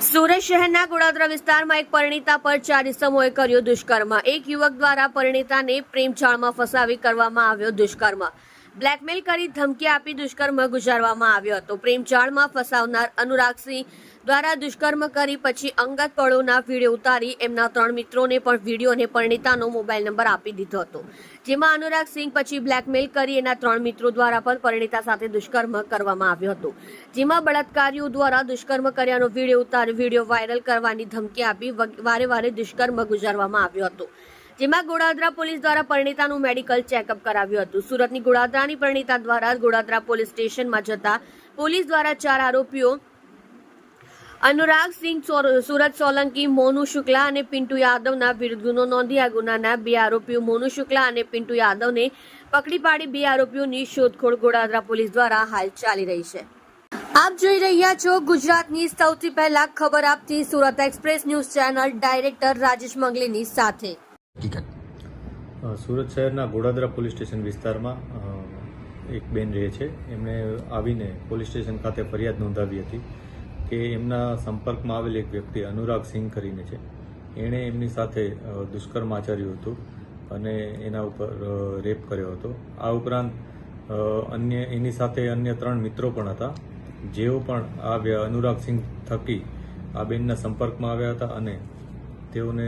સુરત શહેરના ગોળાદરા વિસ્તારમાં એક પરિણીતા પર ચાર ઇસમોએ કર્યો દુષ્કર્મ. એક યુવક દ્વારા પરિણીતાને પ્રેમ પ્રેમજાળમાં ફસાવી કરવામાં આવ્યો દુષ્કર્મ. બ્લેકમેલ કરી ધમકી આપી દુષ્કર્મ ગુજારવામાં આવ્યો હતો. પ્રેમજાળમાં ફસાવનાર અનુરાગસિંહ દ્વારા દુષ્કર્મ કરી પછી અંગત પળોના વીડિયો ઉતારી એમના ત્રણ મિત્રોને પણ વીડિયો અને પરિણીતાનો મોબાઈલ નંબર આપી દીધો હતો. જેમાં અનુરાગ સિંહ પછી બ્લેકમેલ કરી એના ત્રણ મિત્રો દ્વારા પણ પરિણીતા સાથે દુષ્કર્મ કરવામાં આવ્યો હતો. જેમાં બળાત્કારીઓ દ્વારા દુષ્કર્મ કર્યાનો વીડિયો ઉતારી વીડિયો વાયરલ કરવાની ધમકી આપી વારે વારે દુષ્કર્મ ગુજારવામાં આવ્યો હતો. જેમાં ગોળાદરા પોલીસ દ્વારા પરિણીતાનું મેડિકલ ચેકઅપ કરાવ્યું હતું. સુરતની ગોળાદરાની પરિણીતા દ્વારા ગોળાદરા પોલીસ સ્ટેશનમાં જતા પોલીસ દ્વારા ચાર આરોપીઓ અનુરાગ સિંહ સુરત સોલંકી, મોનુ શુક્લા અને પિન્ટુ યાદવના વિરુદ્ધ ગુનો નોંધી ગુનાના બે આરોપીઓ મોનુ શુક્લા અને પિન્ટુ યાદવને પકડી પાડી બે આરોપીઓની શોધખોળ ગોળાદરા પોલીસ દ્વારા હાલ ચાલી રહી છે. આપ જોઈ રહ્યા છો ગુજરાતની સૌથી પહેલા ખબર આપતી Surat express news channel director Rajesh મંગલીની સાથે. સુરત શહેરના ગોડાદરા પોલીસ સ્ટેશન વિસ્તારમાં એક બેન રહે છે. એમણે આવીને પોલીસ સ્ટેશન ખાતે ફરિયાદ નોંધાવી હતી કે એમના સંપર્કમાં આવેલ એક વ્યક્તિ અનુરાગ સિંહ કરીને છે. એણે એમની સાથે દુષ્કર્મ આચર્યું હતું અને એના ઉપર રેપ કર્યો હતો. આ ઉપરાંત અન્ય, એની સાથે અન્ય ત્રણ મિત્રો પણ હતા. જેઓ પણ આ અનુરાગ સિંહ થકી આ બેનના સંપર્કમાં આવ્યા હતા અને તેઓને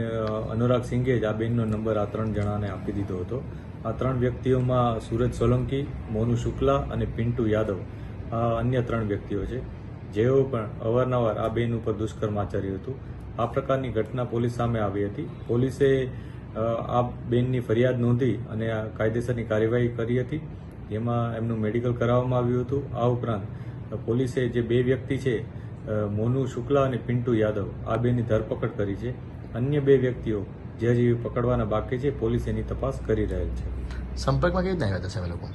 અનુરાગ સિંઘે જ આ બેનનો નંબર આ ત્રણ જણાને આપી દીધો હતો. આ ત્રણ વ્યક્તિઓમાં સુરજ સોલંકી, મોનુ શુક્લા અને પિન્ટુ યાદવ. આ અન્ય ત્રણ વ્યક્તિઓ છે. જેઓ પણ અવારનવાર આ બેન ઉપર દુષ્કર્મ આચર્યું હતું. આ પ્રકારની ઘટના પોલીસ સામે આવી હતી. પોલીસે આ બેનની ફરિયાદ નોંધી અને આ કાયદેસરની કાર્યવાહી કરી હતી. જેમાં એમનું મેડિકલ કરાવવામાં આવ્યું હતું. આ ઉપરાંત પોલીસે જે બે વ્યક્તિ છે મોનુ શુક્લા અને પિન્ટુ યાદવ, આ બેની ધરપકડ કરી છે. અન્ય બે વ્યક્તિઓ જે હજી પકડવાના બાકી છે પોલીસ એની તપાસ કરી રહેલ છે. સંપર્કમાં કેવી રીતના આવ્યા હતા લોકો?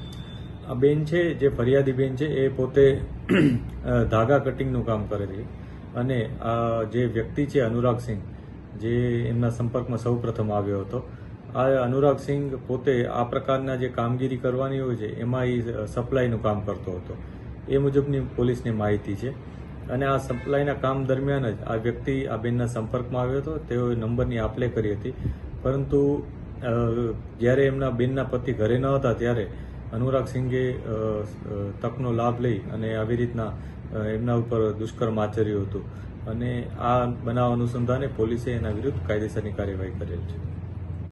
આ બેન છે જે ફરિયાદી બેન છે એ પોતે ધાગા કટિંગનું કામ કરે છે. અને આ જે વ્યક્તિ છે અનુરાગ સિંહ જે એમના સંપર્કમાં સૌ પ્રથમ આવ્યો હતો આ અનુરાગ સિંઘ પોતે આ પ્રકારના જે કામગીરી કરવાની હોય છે એમાં એ સપ્લાયનું કામ કરતો હતો. એ મુજબની પોલીસની માહિતી છે. અને આ સપ્લાયના કામ દરમિયાન જ આ વ્યક્તિ આ બેનના સંપર્કમાં આવ્યો હતો. તેઓએ નંબરની આપલે કરી હતી. પરંતુ જ્યારે એમના બેનના પતિ ઘરે ન હતા ત્યારે અનુરાગ સિંઘે તકનો લાભ લઈ અને આવી રીતના એમના ઉપર દુષ્કર્મ આચર્યું હતું. અને આ બનાવ અનુસંધાને પોલીસે એના વિરુદ્ધ કાયદેસરની કાર્યવાહી કરેલ છે.